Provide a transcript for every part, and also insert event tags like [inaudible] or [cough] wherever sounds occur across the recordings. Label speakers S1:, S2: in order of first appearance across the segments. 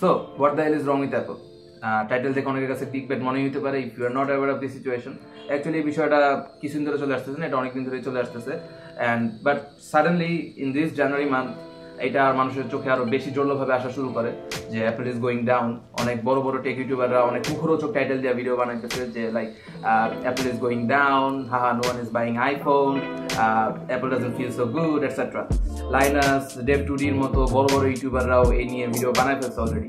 S1: So what the hell is wrong with Apple title দেখে অনেকের কাছে ক্লিক ব্যাট মনে হতে পারে if you are not aware of the situation actually এই বিষয়টা কিছুদিন ধরে চলে আসতেছে না, এটা অনেকদিন ধরে চলে আসতেছে। And but suddenly in this January month এটা মানুষের চোখে আরও বেশি জোরভাবে আসা শুরু করে যে অ্যাপল ইজ গোয়িং ডাউন অনেক বড় বড় টেক ইউটিউবাররা অনেক মুখরোচক টাইটেল দিয়ে ভিডিও বানাইতেছে যে like Apple is going down haha no one is buying iPhone Apple doesn't feel so good etcetera Linus Dave টুডির মতো বড় বড় ইউটিউবাররাও এই নিয়ে ভিডিও বানাই ফেলছে already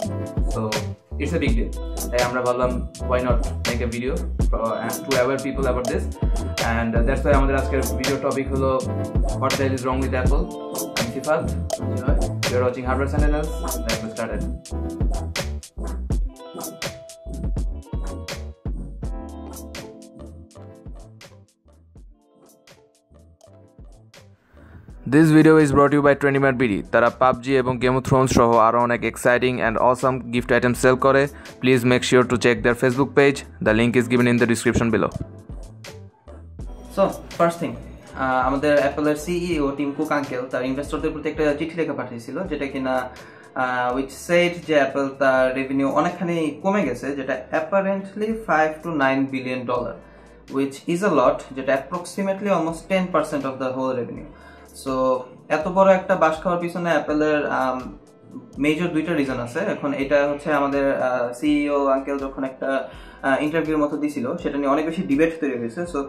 S1: so it's a big deal তাই আমরা ভাবলাম why not make a video to aware people about this and that's why আমাদের আজকের ভিডিও টপিক হলো what that is wrong with Apple আমি Sifat your watching hardware channel let's started this video is brought you by Trendymar BD তারা PUBG এবং game of thrones সহ আরও অনেক exciting and awesome gift item sale করে। Please make sure to check their Facebook page the link is given in the description below
S2: so first thing আমাদের অ্যাপেলের CEO Tim Cook uncle তার ইনভেস্টরদের প্রতি একটা চিঠি লেখা পাঠিয়েছিল, যেটা কিনা উইচ সেট যে অ্যাপেল তার রেভিনিউ অনেকখানি কমে গেছে, যেটা apparently five two nine billion dollar which is a lot যেটা approximately almost ten percent of the whole revenue so এত বড় একটা বাস খাওয়ার পিছনে অ্যাপেলের মেজর দুইটা রিজন আছে। এখন এটা হচ্ছে আমাদের সিইও আঙ্কেল যখন একটা ইন্টারভিউর মতো দিছিল, সেটা নিয়ে অনেক বেশি ডিবেট তৈরি হয়েছে। সো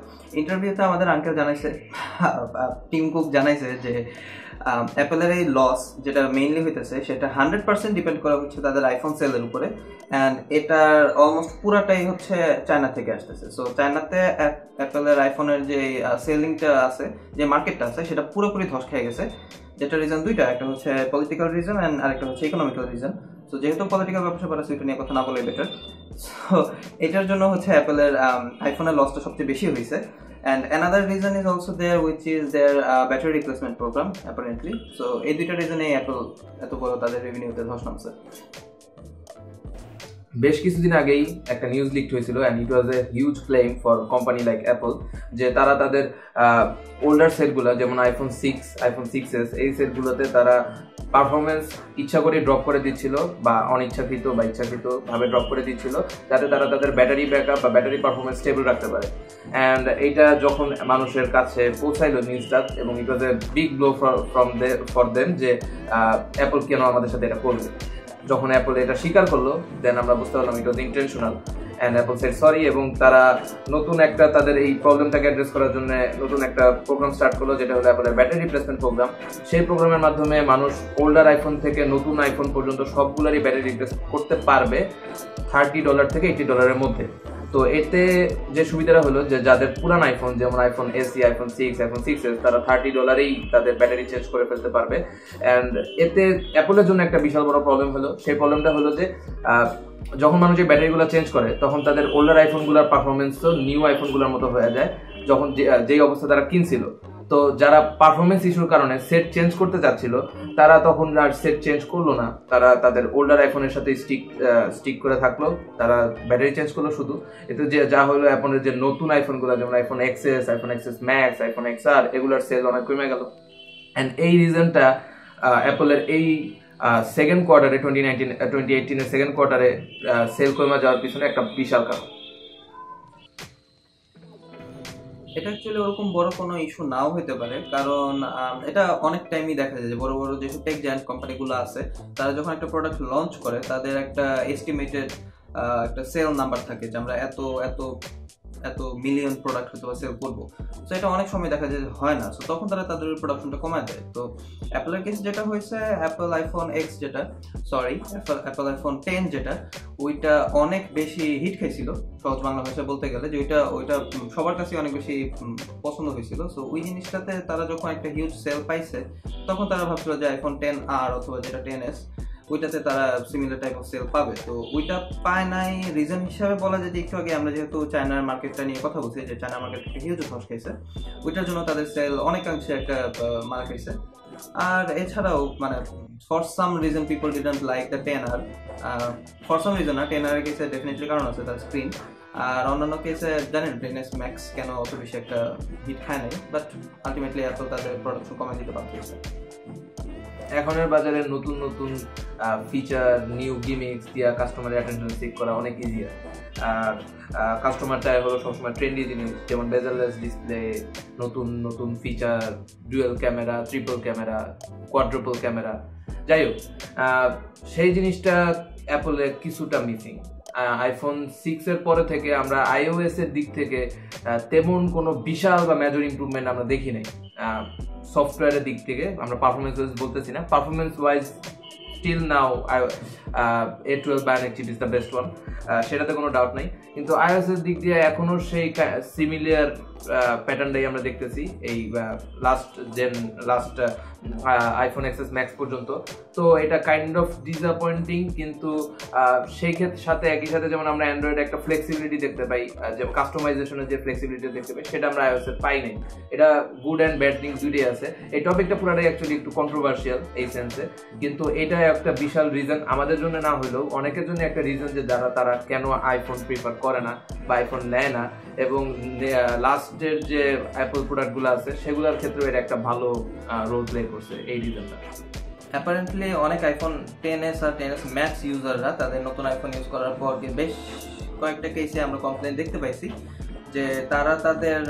S2: ইন্টারভিউতে আমাদের আঙ্কেল জানাইছে টিম কুক জানাইছে যে অ্যাপেলের এই লস যেটা মেইনলি হইতেছে, সেটা হান্ড্রেড পার্সেন্ট ডিপেন্ড করা হচ্ছে তাদের আইফোন সেলের উপরে। অ্যান্ড এটার অলমোস্ট পুরাটাই হচ্ছে চায়না থেকে আসতেছে। সো চায়নাতে অ্যাপেলের আইফোনের যে সেলিংটা আছে, যে মার্কেটটা আছে, সেটা পুরোপুরি ধস খেয়ে গেছে। যেটা রিজন দুইটা, একটা হচ্ছে পলিটিক্যাল রিজন অ্যান্ড আরেকটা হচ্ছে ইকোনমিক্যাল রিজন সো যেহেতু পলিটিক্যাল ব্যবসা করা সেটা নিয়ে কথা না বলে বেটার সো এটার জন্য হচ্ছে অ্যাপেলের আইফোনের লসটা সবচেয়ে বেশি হয়েছে. And another reason is also there which is their battery replacement program apparently so এই দুইটা রিজনে অ্যাপেল এত বড় তাদের রেভিনিউতে ধস নামছে।
S1: বেশ কিছুদিন আগেই একটা নিউজ লিক হয়েছিল and it was a huge claim for company like Apple যে তারা তাদের ওল্ডার সেটগুলো যেমন iPhone six iPhone six S এই সেটগুলোতে তারা পারফরমেন্স ইচ্ছা করে ড্রপ করে দিচ্ছিল বা অনিচ্ছাকৃত বা ইচ্ছাকৃত ভাবে ড্রপ করে দিচ্ছিল, যাতে তারা তাদের ব্যাটারি ব্যাকআপ বা ব্যাটারি পারফরমেন্স স্টেবল রাখতে পারে। অ্যান্ড এইটা যখন মানুষের কাছে পৌঁছাইলো নিউজটা এবং it was a big blow from they for them যে অ্যাপল কেন আমাদের সাথে এটা করবে। যখন অ্যাপল এটা স্বীকার করল দেন আমরা বুঝতে পারলাম it was intentional and Apple said sorry এবং তারা নতুন একটা তাদের এই প্রবলেমটাকে অ্যাড্রেস করার জন্য নতুন একটা প্রোগ্রাম স্টার্ট করল, যেটা হলো অ্যাপলের ব্যাটারি রিপ্লেসমেন্ট প্রোগ্রাম সেই প্রোগ্রামের মাধ্যমে মানুষ ওল্ডার আইফোন থেকে নতুন আইফোন পর্যন্ত সবগুলোরই ব্যাটারি রিপ্লেস করতে পারবে থার্টি ডলার থেকে এইটি ডলারের মধ্যে। তো এতে যে সুবিধাটা হলো যে যাদের পুরান আইফোন যেমন iPhone SE iPhone six iPhone six S তারা থার্টি ডলারেই তাদের ব্যাটারি চেঞ্জ করে ফেলতে পারবে। অ্যান্ড এতে অ্যাপলের জন্য একটা বিশাল বড় প্রবলেম হলো। সেই প্রবলেমটা হলো যে যখন মানুষ এই ব্যাটারিগুলো চেঞ্জ করে, তখন তাদের ওল্ডার আইফোনগুলোর পারফরমেন্স তো নিউ আইফোনগুলোর মতো হয়ে যায়। যখন যেই অবস্থা তারা কিনছিল। তো যারা পারফরমেন্স ইস্যুর কারণে সেট চেঞ্জ করতে চাচ্ছিল তারা তখন আর সেট চেঞ্জ করল না। তারা তাদের ওল্ডার আইফোনের সাথে স্টিক স্টিক করে থাকল। তারা ব্যাটারি চেঞ্জ করল শুধু। এতে যে যা হলো অ্যাপলের যে নতুন আইফোনগুলো যেমন iPhone XS iPhone XS max iPhone XR এগুলোর সেল অনেক কমে গেল। অ্যান্ড এই রিজনটা অ্যাপলের এই সেকেন্ড কোয়ার্টারে টোয়েন্টি নাইনটিন টোয়েন্টি এইটিনের সেকেন্ড কোয়ার্টারে সেল কমে যাওয়ার পিছনে একটা বিশাল কারণ।
S2: এটা অ্যাকচুয়ালি ওরকম বড় কোনো ইস্যু নাও হতে পারে। কারণ এটা অনেক টাইমই দেখা যায় যে বড় বড় যেসব টেক জায়ান্ট কোম্পানিগুলো আছে, তারা যখন একটা প্রোডাক্ট লঞ্চ করে, তাদের একটা এস্টিমেটেড একটা সেল নাম্বার থাকে যে আমরা এত এত এত মিলিয়ন প্রোডাক্ট হয়তো সেল করব। সো এটা অনেক সময় দেখা যায় হয় না। সো তখন তারা তাদের প্রোডাকশনটা কমায় দেয়। তো অ্যাপেলের কেস যেটা হয়েছে অ্যাপেল আইফোন এক্স যেটা সরি অ্যাপেল আইফোন টেন যেটা, ওইটা অনেক বেশি হিট খাইছিল। সহজ বাংলা ভাষা বলতে গেলে যে ওইটা ওইটা সবার কাছে অনেক বেশি পছন্দ হয়েছিল। সো ওই জিনিসটাতে তারা যখন একটা হিউজ সেল পাইছে, তখন তারা ভাবছিল যে আইফোন টেন আর অথবা যেটা টেন এস ওইটাতে তারা সিমিলার টাইপ অফ সেল পাবে। তো ওইটা পায় নাই। রিজন হিসাবে বলা যায় যে একটু আগে আমরা যেহেতু চায়নার মার্কেটটা নিয়ে কথা বলছি, যে চায়না মার্কেট থেকে হিউজ ধস খাইছে, ওইটার জন্য তাদের সেল অনেকাংশে একটা মার খাইছে। আর এছাড়াও মানে for some reason people didn't like the ten R for some reason না টেন আর কেসে ডেফিনেটলি কারণ আছে তার স্ক্রিন আর অন্যান্য কেসে জানেন টেনেস ম্যাক্স কেন অত বেশি একটা হিট খায় নাই বাট আলটিমেটলি অ্যাপল তাদের প্রোডাকশন কমে দিতে পারতেছে
S1: এখনের বাজারে নতুন নতুন ফিচার নিউ গিমিক্স দিয়া কাস্টমারের অ্যাটেনশন চেক করা অনেক ইজিয়ার আর কাস্টমার চায় হলো সবসময় ট্রেন্ডি জিনিস, যেমন বেজারলেস ডিসপ্লে নতুন নতুন feature dual camera triple camera quadruple camera যাই হোক সেই জিনিসটা অ্যাপলে কিছুটা মিসিং আইফোন সিক্স এর পরে থেকে আমরা আইওএস এর দিক থেকে তেমন কোনো বিশাল বা মেজর ইমপ্রুভমেন্ট আমরা দেখি নাই। সফটওয়্যারের দিক থেকে, আমরা পারফরমেন্স ওয়াইজ বলতেছি না। Performance wise still now A twelve bionic chip is the best one সেটাতে কোনো ডাউট নাই। কিন্তু আইওএসের দিক দিয়ে এখনও সেই সিমিলিয়ার প্যাটার্নটাই আমরা দেখতেছি। এই last gen last iPhone XS max পর্যন্ত। তো এটা কাইন্ড অফ ডিসঅ্যাপয়েন্টিং কিন্তু সেই ক্ষেত্রে সাথে একই সাথে যেমন আমরা অ্যান্ড্রয়েড একটা ফ্লেক্সিবিলিটি দেখতে পাই যে কাস্টমাইজেশনের যে ফ্লেক্সিবিলিটি দেখতে পাই, সেটা আমরা আইওএস পাই নাই। এটা গুড অ্যান্ড ব্যাড থিংস দুটোই আছে। এই টপিকটা পুরাটাই অ্যাকচুয়ালি একটু কন্ট্রোভার্সিয়াল এই সেন্সে কিন্তু এটা একটা বিশাল রিজন আমাদের জন্য না হলেও অনেকের জন্য একটা রিজন যে যারা, তারা কেন আইফোন প্রিফার করে না বা আইফোন নেয় না এবং লাস্টের যে অ্যাপল প্রোডাক্টগুলো আছে, সেগুলোর ক্ষেত্রেও এটা একটা ভালো রোল প্লে করছে এই রিজনটা
S2: অ্যাপারেন্টলি অনেক আইফোন টেন এস আর টেন এস ম্যাক্স ইউজাররা তাদের নতুন আইফোন ইউজ করার পর বেশ কয়েকটা কেসে আমরা কমপ্লেন দেখতে পাইছি যে তারা তাদের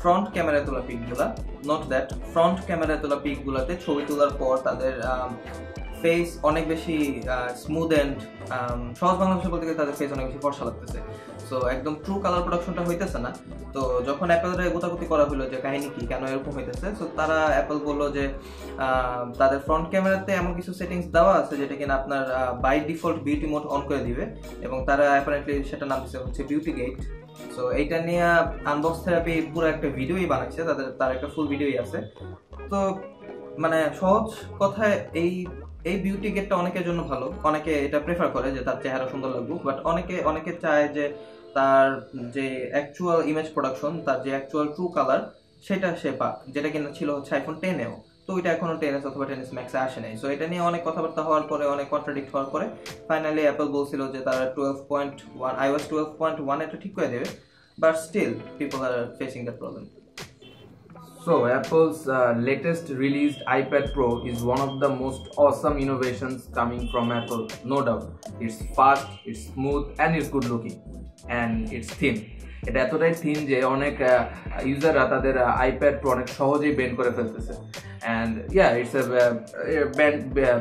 S2: ফ্রন্ট ক্যামেরায় তোলা পিকগুলা নট দ্যাট ফ্রন্ট ক্যামেরায় তোলা পিকগুলোতে ছবি তোলার পর তাদের ফেস অনেক বেশি স্মুথ অ্যান্ড সহজ বাংলা ভাষা বলতে গেলে তাদের ফেস অনেক বেশি ফর্সা লাগতেছে। সো একদম ট্রু কালার প্রোডাকশনটা হইতেছে না। তো যখন অ্যাপেলের গোতাগুতি করা হলো যে কাহিনী কি, কেন এরকম হইতেছে? সো তারা অ্যাপেল বলল যে তাদের ফ্রন্ট ক্যামেরাতে এমন কিছু সেটিংস দেওয়া আছে যেটা কিনা আপনার by default beauty mode on করে দিবে। এবং তারা অ্যাপারেন্টলি সেটা নাম দিচ্ছে হচ্ছে বিউটি গেট সো এইটা নিয়ে আনবক্স থেরাপি পুরো একটা ভিডিওই বানাচ্ছে। তাদের, তার একটা ফুল ভিডিওই আছে। তো মানে সহজ কথায় এই এই বিউটি গেটটা অনেকের জন্য ভালো। অনেকে এটা প্রেফার করে যে তার চেহারা সুন্দর লাগুক বাট অনেকে অনেকে চায় যে তার যে অ্যাকচুয়াল ইমেজ প্রোডাকশন তার যে অ্যাকচুয়াল ট্রু কালার সেটা সে পাক, যেটা কিনা ছিল হচ্ছে আইফোন টেনেও তো ওইটা এখনও টেনএস অথবা টেনএস ম্যাক্সে আসে নাই। সো এটা নিয়ে অনেক কথাবার্তা হওয়ার পরে, অনেক কন্ট্রাডিক্ট হওয়ার পরে ফাইনালি অ্যাপল বলছিল যে তারা twelve point one iOS twelve point one এটা ঠিক করে দেবে। But still people are facing that problem
S1: So, Apple's uh, latest released iPad Pro is one of the most awesome innovations coming from Apple, no doubt. It's fast, it's smooth, and it's good looking. And it's thin. এটা এতটাই thin যে অনেক ইউজাররা তাদের iPad pro অনেক সহজেই bend করে ফেলতেছে and yeah it's a bad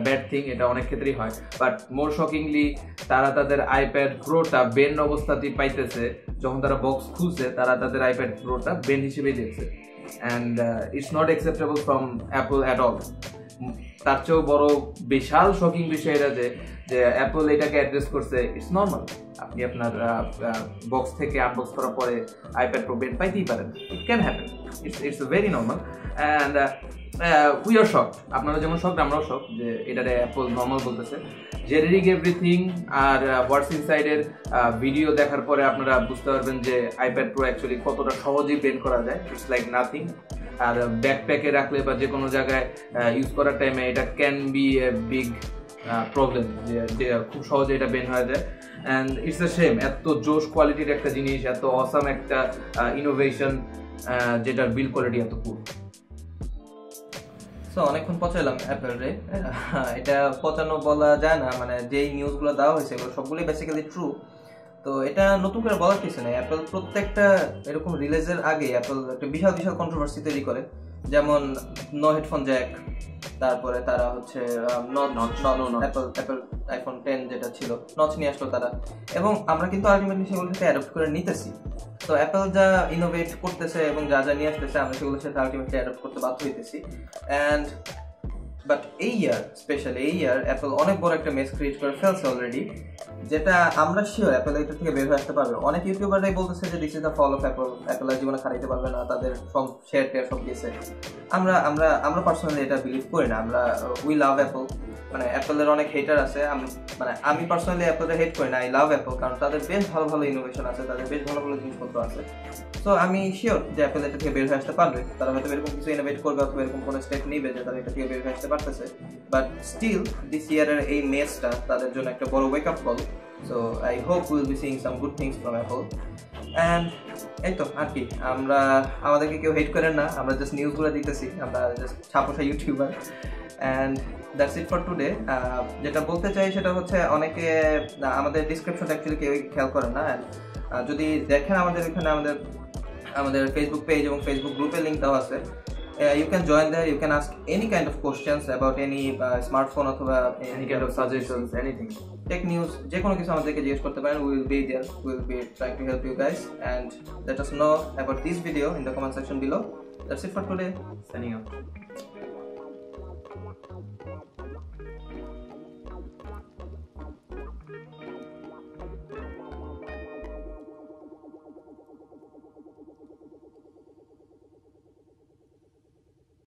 S1: bad thing এটা অনেক ক্ষেত্রেই হয় বাট মোর শকিংলি তারা তাদের আইপ্যাড প্রোটা বেন্ড অবস্থাতেই পাইতেছে যখন তারা বক্স খুলছে তারা তাদের আইপ্যাড প্রোটা বেন্ড হিসেবেই দেখছে and it's not acceptable from Apple at all তার চেয়েও বড় বিশাল শকিং বিষয় এটা যে যে অ্যাপল এটাকে অ্যাড্রেস করছে ইটস নর্মাল আপনি আপনার বক্স থেকে আনবক্স করার পরে আইপ্যাড প্রো পাইতেই পারেন। It can happen it's it's very normal and we are shock আপনারা যেমন শক আমরাও শক যে এটারে অ্যাপল নর্মাল বলতেছে। জেনেরিক এভরিথিং আর হোয়াটস ইনসাইডের ভিডিও দেখার পরে আপনারা বুঝতে পারবেন যে আইপ্যাড প্রো অ্যাকচুয়ালি কতটা সহজেই বেন্ড করা যায়। ইটস লাইক নাথিং আর ব্যাকপ্যাকে রাখলে বা যে কোনো জায়গায় ইউজ করার টাইমে এটা can be a big problem যে খুব সহজে এটা বেন হয়ে যায়। অ্যান্ড ইটস এ সেম এত জোশ কোয়ালিটির একটা জিনিস, এত অসাম একটা ইনোভেশন যেটার বিল কোয়ালিটি এত পুর
S2: সো অনেকক্ষণ পচাইলাম অ্যাপেল রে। [laughs] এটা পচানো বলা যায় না মানে যেই নিউজগুলো দেওয়া হয়েছে এগুলো সবগুলোই বেসিক্যালি ট্রু তো এটা নতুন করে বলার কিছু নেই। অ্যাপেল প্রত্যেকটা এরকম রিলিজের আগে অ্যাপেল একটা বিশাল বিশাল কন্ট্রোভার্সি তৈরি করে। যেমন নো হেডফোন জ্যাক তারপরে তারা হচ্ছে অ্যাপেল অ্যাপেল আইফোন টেন যেটা ছিল নচ নিয়ে আসলো তারা। এবং আমরা কিন্তু আলটিমেটলি সেগুলো থেকে অ্যাডপ্ট করে নিতেছি। তো অ্যাপেল যা ইনোভেট করতেছে এবং যা যা নিয়ে আসতেছে, আমরা সেগুলোর সাথে আলটিমেটলি অ্যাডপ্ট করতে বাধ্য হইতেছি। অ্যান্ড বাট এই ইয়ার স্পেশালি এই ইয়ার অ্যাপেল অনেক বড় একটা মেস ক্রিয়েট করে ফেলছে অলরেডি যেটা আমরা শিওর অ্যাপেল এটা থেকে বের হয়ে আসতে পারবে। অনেক ইউটিউবাররাই বলতেছে যে this is the fall of Apple Apple আর জীবনে খারাইতে পারবে না। তাদের সব শেয়ার টেয়ার সব দিয়েছে আমরা আমরা আমরা পার্সোনালি এটা বিলিভ করি না। আমরা উই লাভ অ্যাপল মানে অ্যাপেলের অনেক হেটার আছে, আমি মানে আমি পার্সোনালি অ্যাপেলের হেট করি না আই লাভ অ্যাপল কারণ তাদের বেশ ভালো ভালো ইনোভেশন আছে, তাদের বেশ ভালো ভালো জিনিসপত্র আছে। তো আমি শিওর যে অ্যাপেল এটা থেকে বের হয়ে আসতে পারবে। তারা হয়তো এরকম কিছু ইনোভেট করবে অথবা এরকম কোনো স্টেপ নিবে যে তারা এটা থেকে বের হয়ে আসতে পারতেছে। বাট স্টিল দিস ইয়ারের এই মেসটা তাদের জন্য একটা বড় wake up call so I hope will be seeing some good things from Apple and এই তো, আর কি, আমরা, আমাদেরকে কেউ হেট করেন না, আমরা জাস্ট নিউজগুলো দিতেছি, আমরা just ছাপোসা YouTuber and that's it for today যেটা বলতে চাই সেটা হচ্ছে অনেকে আমাদের ডিসক্রিপশনটা অ্যাকচুয়ালি কেউ খেয়াল করে না। যদি দেখেন আমাদের এখানে আমাদের আমাদের ফেসবুক পেজ এবং ফেসবুক গ্রুপে লিঙ্ক দেওয়া আছে you can join there you can ask any kind of questions about any smartphone অথবা
S1: any kind of suggestions anything
S2: tech news যে কোনো কিছু আমাদেরকে জিজ্ঞেস করতে পারেন will be there will be trying to help you guys and let us know about this video in the comment section below that's it for today
S1: signing up